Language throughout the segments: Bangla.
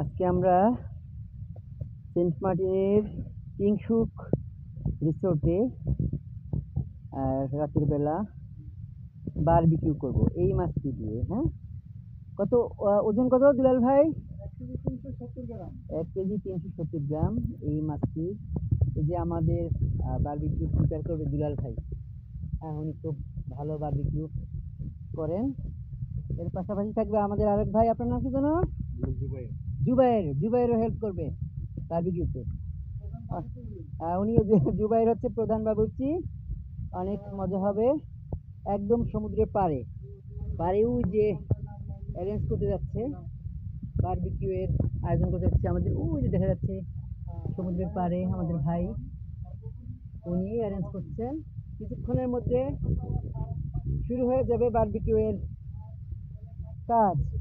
আজকে আমরা সেন্ট মার্টিনের কিংসুক রিসোর্টে রাতের বেলা বারবিকিউ করব। এই মাছটি দিয়ে হ্যাঁ? কত ওজন কত দুলাল ভাই? এক কেজি তিনশো সত্তর গ্রাম। এই মাছটি, এই যে আমাদের বারবিকিউ প্রিপেয়ার করবে দুলাল ভাই। হ্যাঁ উনি খুব ভালো বারবিকিউ করেন। এর পাশাপাশি থাকবে আমাদের আরেক ভাই। আপনার নাম কি জানো জুবাইর, জুবাইরও হেল্প করবে বারবিকিউতে উনি যে- জুবাইর হচ্ছে প্রধান বাবুর্চি। অনেক মজা হবে। একদম সমুদ্রের পাড়ে। পাড়েও যে অ্যারেঞ্জ করতে যাচ্ছে বারবিকিউ এর আয়োজন করতে যাচ্ছে আমাদের। ওই যে দেখা যাচ্ছে সমুদ্রের পাড়ে আমাদের ভাই। উনি অ্যারেঞ্জ করছেন। কিছুক্ষণের মধ্যে শুরু হয়ে যাবে বারবিকিউ কাজ।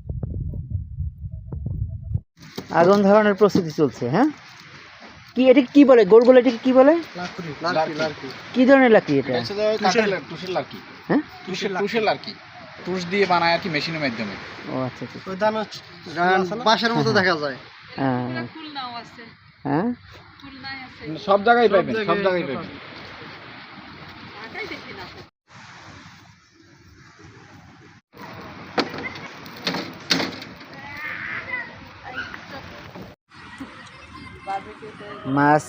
আগুন ধরানোর প্রস্তুতি চলছে হ্যাঁ? কি এটা কি বলে? গোল গোল এটাকে কি বলে? কি ধরনের লাকড়ি এটা? তুষের লার্কি হ্যাঁ? তুষের লার্কি তুষ দিয়ে বানায় আর কি মেশিনের মাধ্যমে। ও আচ্ছা আচ্ছা বাঁশের মতো দেখা যায়। হ্যাঁ। হ্যাঁ? সব জায়গায় পাইবেন সব জায়গায় পাইবেন মাছ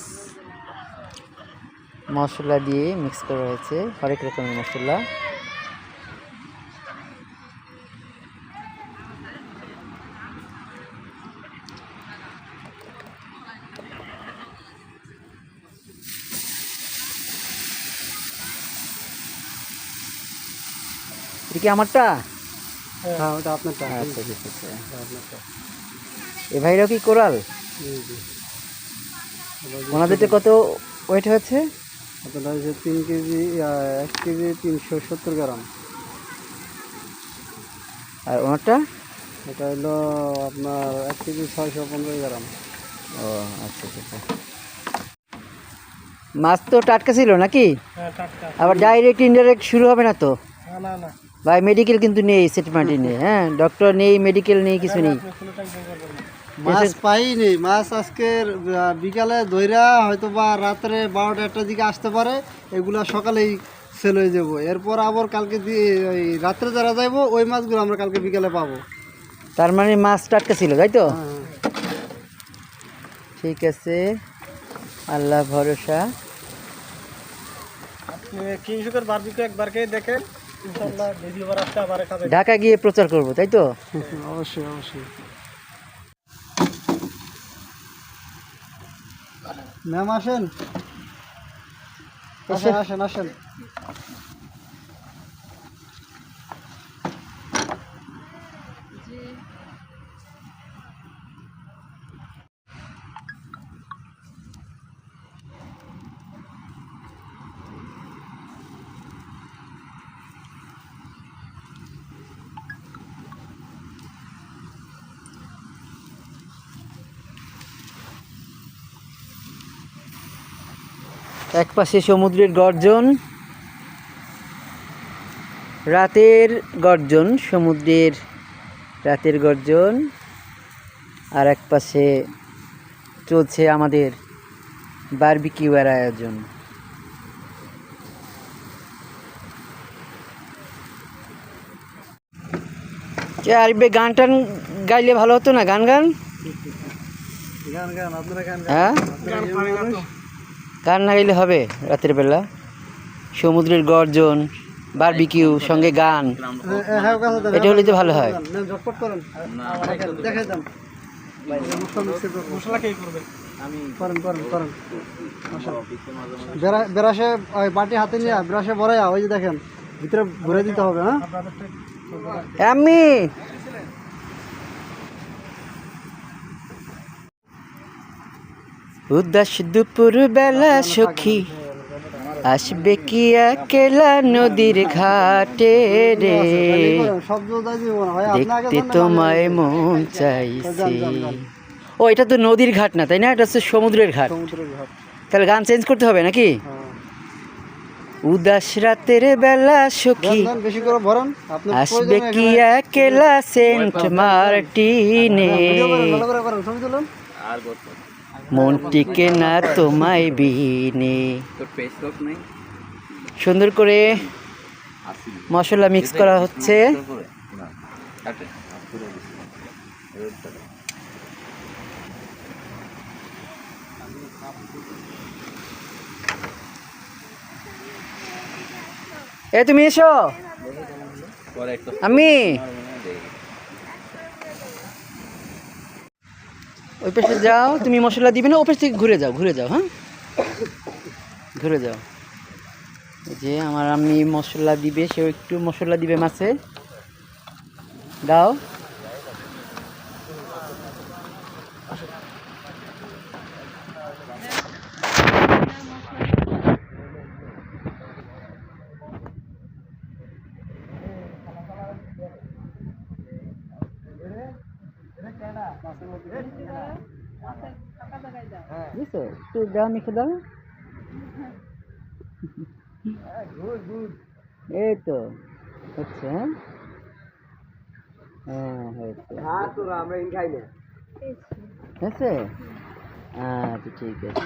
মশলা দিয়ে মিক্স করা হয়েছে হরেক রকমের মশলা। এটা কি আমারটা? হ্যাঁ ওটা আপনারটা। আচ্ছা ঠিক আছে। এ ভাইরাও কি কোরাল? ওনাদেরটা কত ওয়েট হয়েছে আপনার হচ্ছে তিন কেজি এক কেজি তিনশো সত্তর গ্রাম। আর ওনারটা? এটা হলো আপনার এক কেজি ছয়শো পনেরো গ্রাম। ও আচ্ছা আচ্ছা আচ্ছা। মাছ তো টাটকা ছিল নাকি? হ্যাঁ আবার ডাইরেক্ট ইনডাইরেক্ট শুরু হবে না তো? না না ভাই মেডিকেল কিন্তু নেই সেট মার্টিনে হ্যাঁ? ডক্টর নেই মেডিকেল নেই কিছু নেই। মাছ পাইনি। মাছ আজকের বিকালে দইরা হয়তো বা রাত্রে বারোটা একটার দিকে আসতে পারে। এগুলা সকালেই সেল হয়ে যাব। এরপর আবার কালকে দিয়ে ওই রাত্রে যারা যাইবো ওই মাছগুলো আমরা কালকে বিকালে পাবো। তার মানে মাছ টাটকা ছিল তাই তো? হ্যাঁ। ঠিক আছে। আল্লাহ ভরসা। কিংসুকের বারবিকে একবার খেয়ে দেখেন। ইনশাআল্লাহ দ্বিতীয়বার আসতে আবার খাবে ঢাকা গিয়ে প্রচার করব তাই তো? অবশ্যই অবশ্যই। ম্যাম আসেন। আসেন আসেন আসেন। এক পাশে সমুদ্রের গর্জন রাতের গর্জন সমুদ্রের রাতের গর্জন আর এক পাশে চলছে আমাদের বারবিকিউয়ার আয়োজন। ভাই গান টান গাইলে ভালো হতো না? গান গান? গান গান আপনারা গান হ্যাঁ? গান না গাইলে হবে রাতের বেলা। সমুদ্রের গর্জন বারবিকিউ সঙ্গে গান। এটা হলে তো ভালো হয় বেড়াসে বাটি হাতে নিয়ে বেড়াসে ভরাইয়া ওই যে দেখেন ভিতরে ভরে দিতে হবে হ্যাঁ। আমি উদাস দুপুর বেলা সখী। আসবে কি একলা নদীর ঘাটে রে? দেখতে তোমায় মন চাইছি। ও, এটা তো নদীর ঘাট না, তাই না? এটা হচ্ছে সমুদ্রের ঘাট। তাহলে গান চেঞ্জ করতে হবে নাকি? উদাস রাতের বেলা সখী। আসবে কি একলা সেন্ট মার্টিনে। আর মন টিকে না তোমায় নেই সুন্দর করে মশলা মিক্স করা হচ্ছে। এ তুমি এসো। আমি? ওই পাশে যাও, তুমি মশলা দিবে না ওই পাশ থেকে ঘুরে যাও ঘুরে যাও হ্যাঁ? ঘুরে যাও। যে আমার আমি মশলা দিবে, সেও একটু মশলা দিবে মাছে। দাও। বুঝছ? একটু দাও মেখে দাও। এই তো হচ্ছে হ্যাঁ? হ্যাঁ হয়েছে। আচ্ছা ঠিক আছে।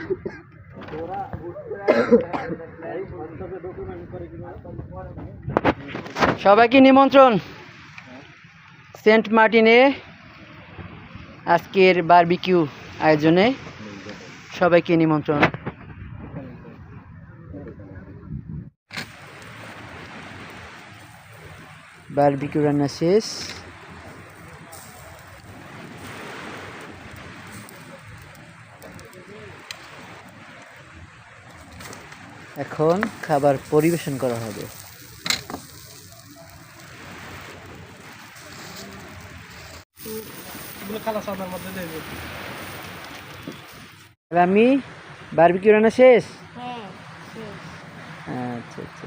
সবাইকে নিমন্ত্রণ। সেন্ট মার্টিনে আজকের বারবিকিউ আয়োজনে। সবাইকে নিমন্ত্রণ। বারবিকিউ রান্না শেষ। এখন খাবার পরিবেশন করা হবে। আমি বারবিকিউ রান্না শেষ। আচ্ছা আচ্ছা আচ্ছা।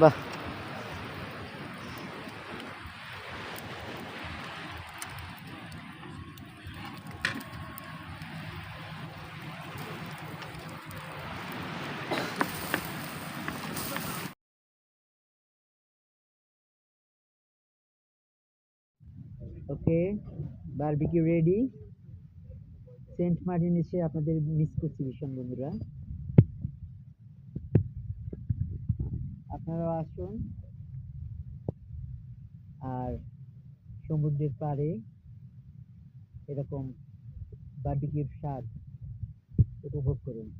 বাহ। Okay barbecue ready Saint Martin এসে আপনাদের মিস করছি ভীষণ, বন্ধুরা। আপনারাও আসুন। আর সমুদ্রের পাড়ে এরকম বারবিকিউর স্বাদ উপভোগ করুন।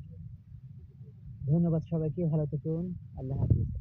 ধন্যবাদ সবাইকে, ভালো থাকুন। আল্লাহ হাফিজ।